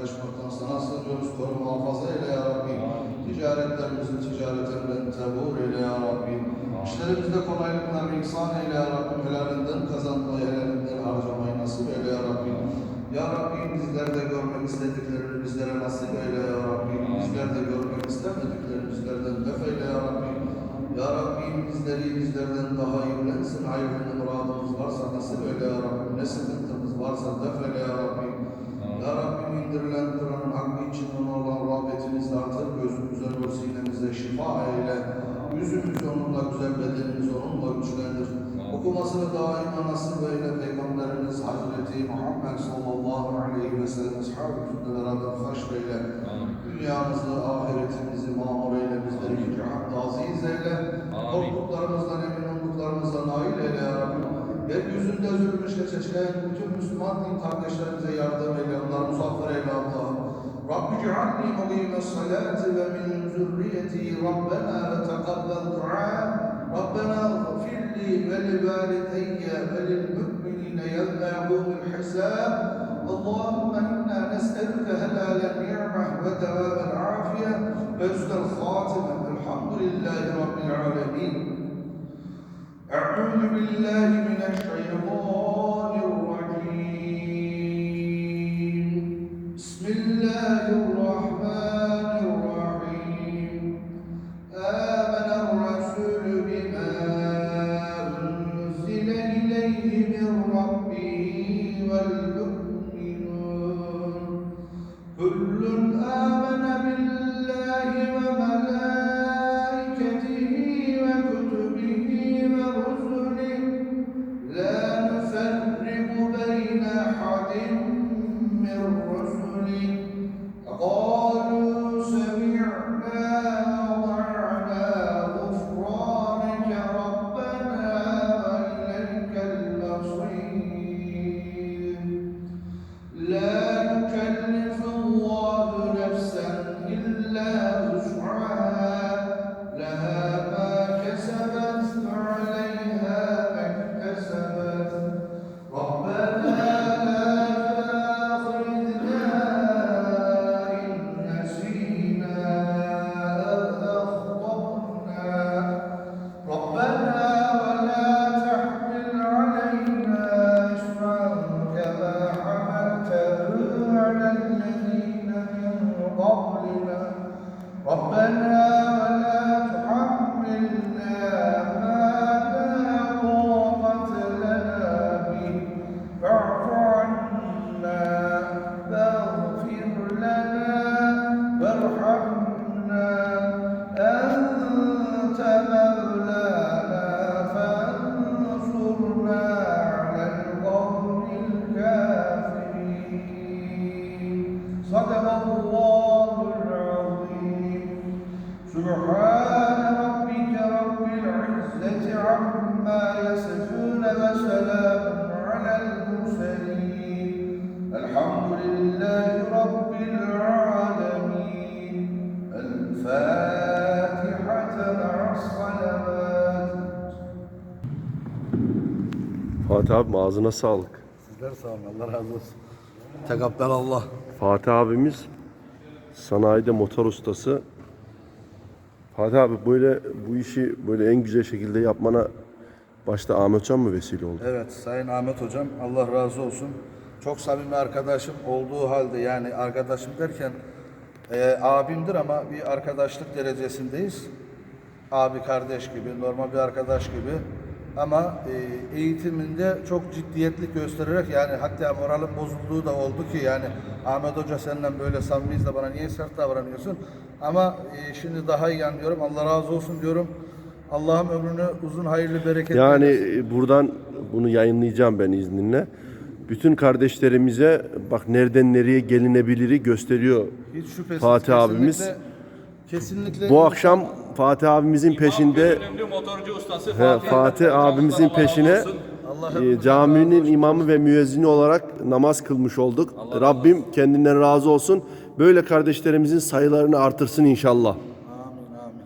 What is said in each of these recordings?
karışmaktan sana sığınıyoruz. Koru muhafaza eyle ya Rabbi. Ticaretlerimizi ticaretinden tebur eyle ya Rabbi. İşlerimizde kolaylıklar ihsan eyle ya Rabbi. Helalinden kazanmayı, helalinden harcamayı nasip eyle ya Rabbi. Ya Rabbi bizler de görmek istediklerini bizlere nasip eyle ya Rabbi. Bizler de görmek istemediklerini bizlerden def eyle ya Rabbi. Ya Rabbi bizleri bizlerden daha iyi bilensin. Hayırlı muradımız varsa nasip eyle ya Rabbi. Ne sıkıntımız varsa def eyle ya Rabbi. Nasip eyle Peygamberimiz Hazreti Muhammed sallallahu aleyhi ve sellem ashabı beraber haşreyle. Dünyamızı, ahiretimizi mamur eyle. Bizleri iki cihanda aziz eyle. Korktuklarımızdan emin olduklarımızdan nail eyle ya Rabbi. Yeryüzünde zulmüş geçen bütün Müslüman din kardeşlerimize yardım eyle. Onları muzaffer eyle Allah'ım. Rabbi cealni mugime salati ve min zürriyeti Rabbena ve tekabbel dua. Rabbena gfir li ve li valideyye hisab. اللهم إنا نسألك هلال النعمة ودوام العافية. وحسن الخاتمة الحمد لله رب العالمين. أعوذ بالله من الشيطان أحد من رسله. قالوا ضالنا ربنا عما يصفون وسلام على المرسلين الحمد لله رب العالمين الفاتحة مع الصلوات Fatih abim ağzına sağlık. Sizler sağ olun. Allah razı olsun. Tekabbel Allah. Fatih abimiz sanayide motor ustası. Fatih abi böyle bu işi böyle en güzel şekilde yapmana başta Ahmet Can mı vesile oldu? Evet Sayın Ahmet Hocam Allah razı olsun. Çok samimi arkadaşım olduğu halde yani arkadaşım derken e, abimdir ama bir arkadaşlık derecesindeyiz. Abi kardeş gibi, normal bir arkadaş gibi. Ama e, eğitiminde çok ciddiyetli göstererek yani hatta moralim bozulduğu da oldu ki yani Ahmet Hoca senden böyle samimiyiz de bana niye sert davranıyorsun? Ama e, şimdi daha iyi anlıyorum. Allah razı olsun diyorum. Allah'ım ömrünü uzun hayırlı bereketli Yani eylesin. e, buradan bunu yayınlayacağım ben izninle. Bütün kardeşlerimize bak nereden nereye gelinebiliri gösteriyor. Hiç şüphesiz. Fatih abimiz. Kesinlikle-. Bu akşam Fatih abimizin peşinde motorcu ustası he, Fatih, Fatih abimizin Allah peşine. Allah e, caminin imamı ve müezzini olarak namaz kılmış olduk. Rabbim kendinden razı olsun. Böyle kardeşlerimizin sayılarını artırsın inşallah. Amin amin.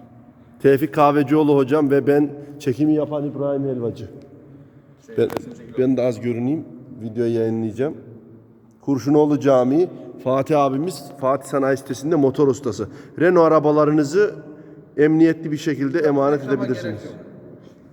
Tevfik Kahvecioğlu hocam ve ben çekimi yapan İbrahim Helvacı. Ben, ben de az görüneyim. Video yayınlayacağım. Kurşunoğlu Camii Fatih abimiz Fatih Sanayi sitesinde motor ustası. Renault arabalarınızı emniyetli bir şekilde emanet Reklama edebilirsiniz.